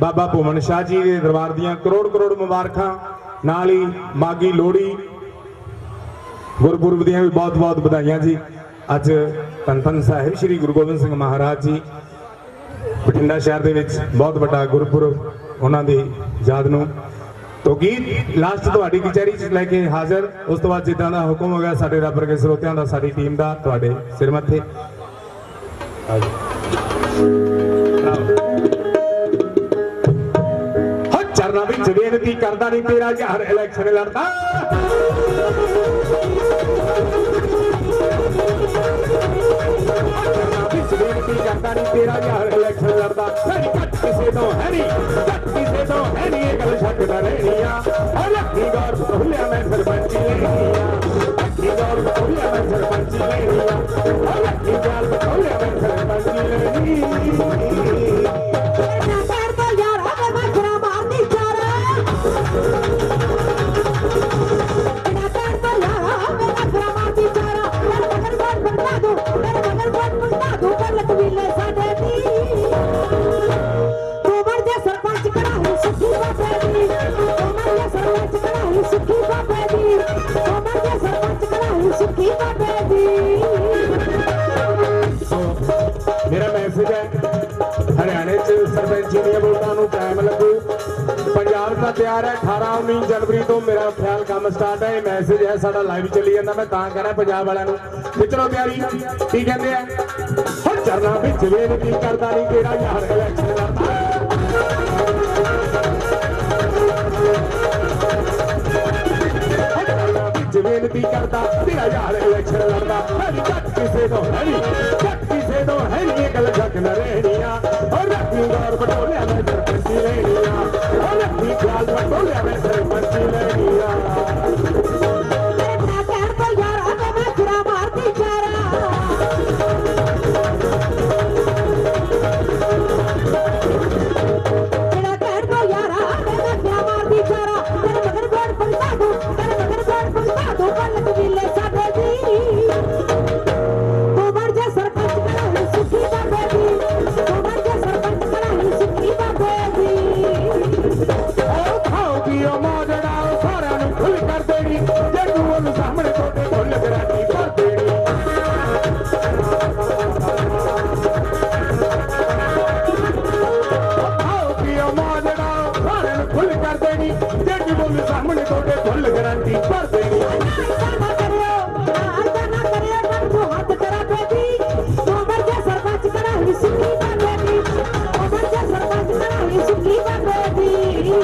ਬਾਬਾ ਭੂਮਨ ਸ਼ਾਹ ਜੀ ਦੇ ਦਰਬਾਰ ਦੀਆਂ ਕਰੋੜ ਕਰੋੜ ਮੁਬਾਰਕਾਂ, ਨਾਲ ਹੀ ਮਾਗੀ ਲੋਹੜੀ, ਗੁਰਪੁਰਬ ਦੀਆਂ ਵੀ ਬਹੁਤ ਬਹੁਤ ਵਧਾਈਆਂ ਜੀ। ਅੱਜ ਧੰਨ ਧੰਨ ਸਾਹਿਬ ਸ੍ਰੀ ਗੁਰੂ ਗੋਬਿੰਦ ਸਿੰਘ ਮਹਾਰਾਜ ਜੀ, ਬਠਿੰਡਾ ਸ਼ਹਿਰ ਦੇ ਵਿੱਚ ਬਹੁਤ ਵੱਡਾ ਗੁਰਪੁਰਬ ਉਹਨਾਂ ਦੀ ਯਾਦ ਨੂੰ। ਤੋ ਗੀਤ ਲਾਸਟ ਤੁਹਾਡੀ ਕਚਹਿਰੀ 'ਚ ਲੈ ਕੇ ਹਾਜ਼ਰ, ਉਸ ਤੋਂ ਬਾਅਦ ਜਿੱਦਾਂ ਦਾ ਹੁਕਮ ਹੋ ਗਿਆ, ਸਾਡੇ ਰੱਬ ਵਰਗੇ ਸਰੋਤਿਆਂ ਦਾ, ਸਾਡੀ ਟੀਮ ਦਾ, ਤੁਹਾਡੇ ਸਿਰ ਮੱਥੇ। ਹੋ ਬੇਨਤੀ ਕਰਦਾ ਨਹੀਂ ਤੇਰਾ ਯਾਰ ਇਲੈਕਸ਼ਨ ਲੜਦਾ। ਵਿੱਚ ਬੇਨਤੀ ਕਰਦਾ ਨਹੀਂ ਤੇਰਾ ਯਾਰ ਇਲੈਕਸ਼ਨ ਲੜਦਾ। ਨਹੀਂ ਘੱਟ ਕਿਸੇ ਤੋਂ ਹੈ ਨਹੀਂ, ਘੱਟ ਕਿਸੇ ਤੋਂ ਹੈ ਨਹੀਂ, ਇਹ ਗੱਲ ਛੱਡਦਾ ਰਹਿਣੀ ਆ। ਔਰ ਲੱਖੀ ਗੌਰ ਤਿਆਰ ਹੈ 18 19 ਜਨਵਰੀ ਤੋਂ ਮੇਰਾ ਖਿਆਲ ਕੰਮ ਸਟਾਰਟ ਹੈ, ਇਹ ਮੈਸੇਜ ਹੈ, ਸਾਡਾ ਲਾਈਵ ਚੱਲੀ ਜਾਂਦਾ, ਮੈਂ ਤਾਂ ਕਹਿਣਾ ਪੰਜਾਬ ਵਾਲਿਆਂ ਨੂੰ। ਖਿੱਚਣੋ ਤਿਆਰੀ, ਕੀ ਕਹਿੰਦੇ ਆ? ਹੁਣ ਚਰਨਾ ਵਿੱਚ ਬੇਨਤੀ ਕਰਦਾ ਨਹੀਂ, ਕਿਹੜਾ ਯਾਰ ਇਲੈਕਸ਼ਨ ਲੜਦਾ ਬੇਨਤੀ ਕਰਦਾ, ਤੇਰਾ ਯਾਰ ਇਲੈਕਸ਼ਨ ਲੜਦਾ।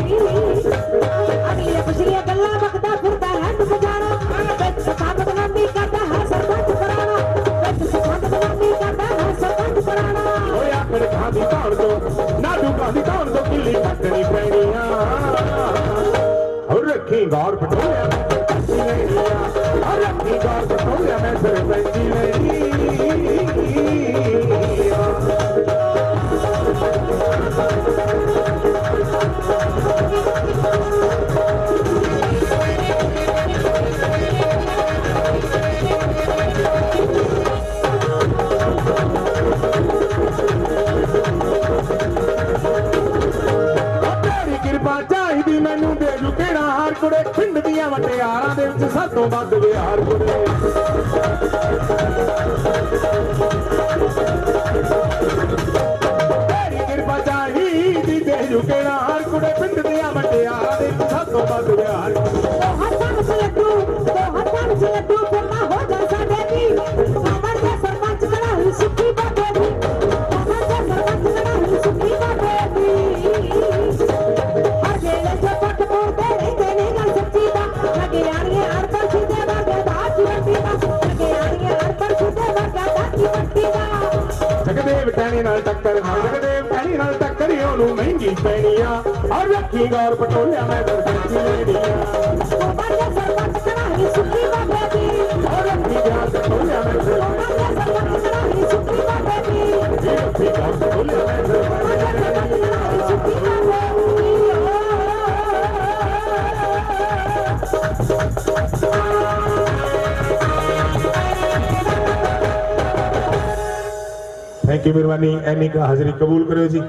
ਅਗਲੇ ਪਿਛਲੀਆਂ ਗੱਲਾਂ ਬਖਦਾ ਫਿਰਦਾ ਹੈ ਤੂੰ ਬਜਾਣਾ ਵਿੱਚ ਸਖਾਬ ਬਦਨਾਮੀ ਕਰਦਾ ਹੈ ਸਰਪੰਚ ਪੁਰਾਣਾ ਵਿੱਚ ਸਖਾਬ ਬਦਨਾਮੀ ਕਰਦਾ ਹੈ ਸਰਪੰਚ ਪੁਰਾਣਾ ਓਏ ਆਖੜ ਖਾਂਦੀ ਧੌਣ ਤੋਂ ਨਾ ਡੁਕਾਂਦੀ ਧੌਣ ਤੋਂ ਕਿੱਲੀ ਕੱਟਣੀ ਪੈਣੀ ਆ ਹੋ ਰੱਖੀ ਗੌਰ ਬਟੋਲਿਆ ਮੈਂ ਸਰਪੰਚੀ ਨਹੀਂ ਆ ਰੱਖੀ ਗੌਰ ਬਟੋਲਿਆ ਮੈਂ ਸਰਪੰਚੀ ਨਹੀਂ ਆ ਕੁੜੇ ਪਿੰਡ ਦੀਆਂ ਵਟਿਆਰਾਂ ਦੇ ਵਿੱਚ ਸਭ ਤੋਂ ਵੱਧ ਵਿਹਾਰ ਕੁੜੇ ਜਗਦੇਵ ਟੈਣੀ ਨਾਲ ਟੱਕਰ ਜਗਦੇਵ ਟੈਣੀ ਨਾਲ ਟੱਕਰ ਹੀ ਉਹਨੂੰ ਮਹਿੰਗੀ ਪੈਣੀ ਆ। ਔਰ ਰੱਖੀ ਗੌਰ ਪਟੋਲਿਆ ਮੈਂ ਦਰਸ਼ਨ ਲੈਣੀ થેન્ક યુ મિરવાની એની હાજરી કબૂલ કર્યો છે